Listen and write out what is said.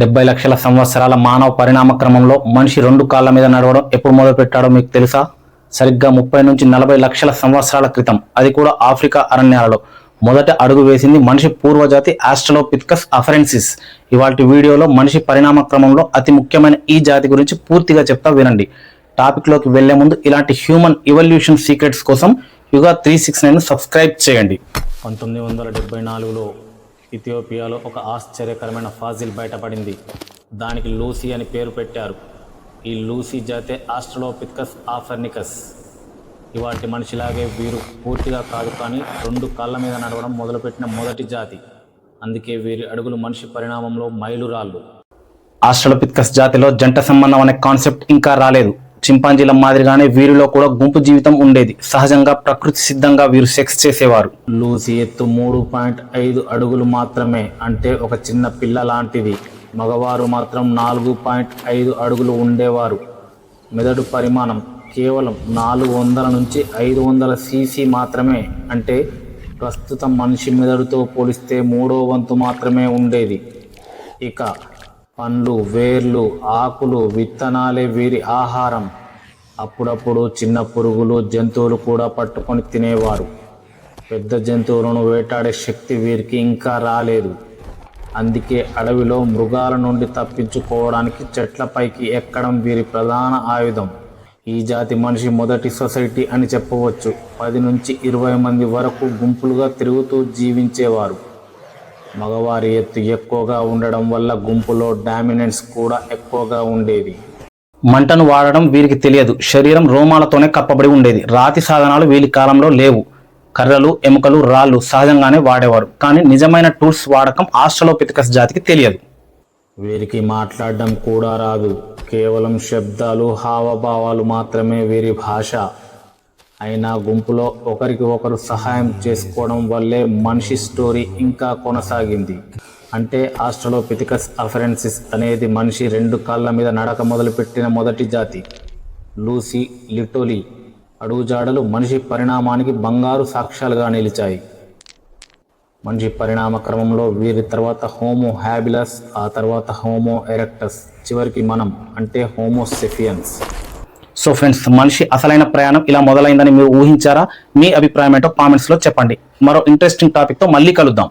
డెబ్బై లక్షల సంవత్సరాల మానవ పరిణామ క్రమంలో మనిషి రెండు కాళ్ళ మీద నడవడం ఎప్పుడు మొదలుపెట్టాడో మీకు తెలుసా? సరిగ్గా ముప్పై నుంచి నలభై లక్షల సంవత్సరాల క్రితం. అది కూడా ఆఫ్రికా అరణ్యాలలో. మొదట అడుగు వేసింది మనిషి పూర్వజాతి ఆస్ట్రలోపిత్కస్ అఫరెన్సిస్. ఇవాటి వీడియోలో మనిషి పరిణామ క్రమంలో అతి ముఖ్యమైన ఈ జాతి గురించి పూర్తిగా చెప్తా వినండి. టాపిక్లోకి వెళ్ళే ముందు ఇలాంటి హ్యూమన్ ఇవల్యూషన్ సీక్రెట్స్ కోసం యుగా త్రీ సిక్స్ నైన్ సబ్స్క్రైబ్ చేయండి. పంతొమ్మిది వందల డెబ్బై నాలుగులో ఇథియోపియాలో ఒక ఆశ్చర్యకరమైన ఫాజిల్ బయటపడింది. దానికి లూసీ అని పేరు పెట్టారు. ఈ లూసీ జాతే ఆస్ట్రలోపిత్కస్ ఆఫర్నికస్. ఇవాటి మనిషిలాగే వీరు పూర్తిగా కాదు కానీ రెండు కాళ్ళ మీద నడవడం మొదలుపెట్టిన మొదటి జాతి. అందుకే వీరి అడుగులు మనిషి పరిణామంలో మైలురాళ్ళు. ఆస్ట్రలోపిత్కస్ జాతిలో జంట సంబంధం అనే కాన్సెప్ట్ ఇంకా రాలేదు. చింపాంజీల మాదిరిగానే వీరిలో కూడా గుంపు జీవితం ఉండేది. సహజంగా ప్రకృతి సిద్ధంగా వీరు సెక్స్ చేసేవారు. లూసి ఎత్తు మూడు పాయింట్ ఐదు అడుగులు మాత్రమే అంటే ఒక చిన్న పిల్ల లాంటిది. మగవారు మాత్రం నాలుగు పాయింట్ ఐదు అడుగులు ఉండేవారు. మెదడు పరిమాణం కేవలం నాలుగు వందల నుంచి ఐదు వందల సీసీ మాత్రమే అంటే ప్రస్తుతం మనిషి మెదడుతో పోలిస్తే మూడో వంతు మాత్రమే ఉండేది. ఇక పండ్లు వేర్లు ఆకులు విత్తనాలే వీరి ఆహారం. అప్పుడప్పుడు చిన్న పురుగులు జంతువులు కూడా పట్టుకొని తినేవారు. పెద్ద జంతువులను వేటాడే శక్తి వీరికి ఇంకా రాలేదు. అందుకే అడవిలో మృగాల నుండి తప్పించుకోవడానికి చెట్లపైకి ఎక్కడం వీరి ప్రధాన ఆయుధం. ఈ జాతి మనిషి మొదటి సొసైటీ అని చెప్పవచ్చు. పది నుంచి ఇరవై మంది వరకు గుంపులుగా తిరుగుతూ జీవించేవారు. మగవారి ఎత్తు ఎక్కువగా ఉండడం వల్ల గుంపులో డామినెన్స్ కూడా ఎక్కువగా ఉండేది. మంటను వాడడం వీరికి తెలియదు. శరీరం రోమాలతోనే కప్పబడి ఉండేది. రాతి సాధనాలు వీరి కాలంలో లేవు. కర్రలు ఎముకలు రాళ్ళు సహజంగానే వాడేవారు. కానీ నిజమైన టూల్స్ వాడకం ఆస్ట్రలోపిథకస్ జాతికి తెలియదు. వీరికి మాట్లాడడం కూడా రాదు. కేవలం శబ్దాలు హావభావాలు మాత్రమే వీరి భాష. అయినా గుంపులో ఒకరికి ఒకరు సహాయం చేసుకోవడం వల్లే మనిషి స్టోరీ ఇంకా కొనసాగింది. అంటే ఆస్ట్రలోపిథికస్ అఫరెన్సిస్ అనేది మనిషి రెండు కాళ్ళ మీద నడక మొదలుపెట్టిన మొదటి జాతి. లూసీ లిటోలీ అడుగుజాడలు మనిషి పరిణామానికి బంగారు సాక్ష్యాలుగా నిలిచాయి. మనిషి పరిణామ క్రమంలో వీరి తర్వాత హోమో హ్యాబిలస్ ఆ తర్వాత హోమో ఎరెక్టస్. చివరికి మనం అంటే హోమో సెఫియన్స్. సో ఫ్రెండ్స్ మనిషి అసలైన ప్రయాణం ఇలా మొదలైందని మీరు ఊహించారా? మీ అభిప్రాయం ఏంటో కామెంట్స్లో చెప్పండి. మరో ఇంట్రెస్టింగ్ టాపిక్తో మళ్ళీ కలుద్దాం.